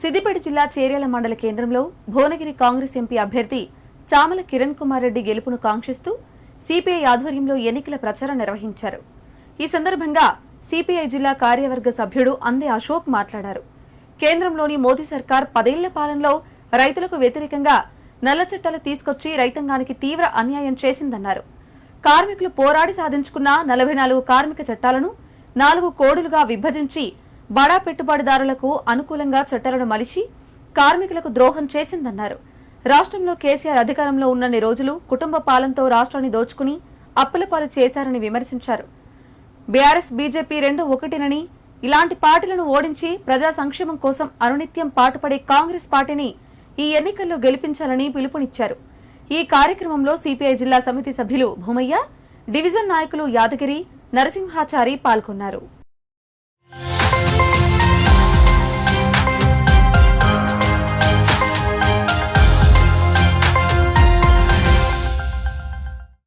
సిద్దిపేట జిల్లా చేర్యాల మండల కేంద్రంలో భువనగిరి కాంగ్రెస్ ఎంపీ అభ్యర్థి చామల కిరణ్ కుమార్ రెడ్డి గెలుపును కాంక్షిస్తూ సిపిఐ ఆధ్వర్యంలో ఎన్నికల ప్రచారం నిర్వహించారు. ఈ సందర్భంగా సిపిఐ జిల్లా కార్యవర్గ సభ్యుడు అందే అశోక్ మాట్లాడారు. కేంద్రంలోని మోదీ సర్కార్ పదేళ్ళ పాలనలో రైతులకు వ్యతిరేకంగా నల్ల చట్టాలు తీసుకొచ్చి రైతాంగానికి తీవ్ర అన్యాయం చేసిందన్నారు. కార్మికులు పోరాడి సాధించుకున్న నలభై నాలుగు కార్మిక చట్టాలను నాలుగు కోడులుగా విభజించి బడా పెట్టుబడిదారులకు అనుకూలంగా చట్టాలను మలిచి కార్మికులకు ద్రోహం చేసిందన్నారు. రాష్ట్రంలో కేసీఆర్ అధికారంలో ఉన్నన్ని రోజులు కుటుంబ పాలనతో రాష్ట్రాన్ని దోచుకుని అప్పలపాలు చేశారని విమర్శించారు. బీఆర్ఎస్ బీజేపీ రెండు ఒకటినని ఇలాంటి పార్టీలను ఓడించి ప్రజా సంక్షేమం కోసం అనునిత్యం పాటుపడే కాంగ్రెస్ పార్టీని ఈ ఎన్నికల్లో గెలిపించాలని పిలుపునిచ్చారు. ఈ కార్యక్రమంలో సిపిఐ జిల్లా సమితి సభ్యులు భూమయ్య డివిజన్ నాయకులు యాదగిరి నరసింహాచారి పాల్గొన్నారు.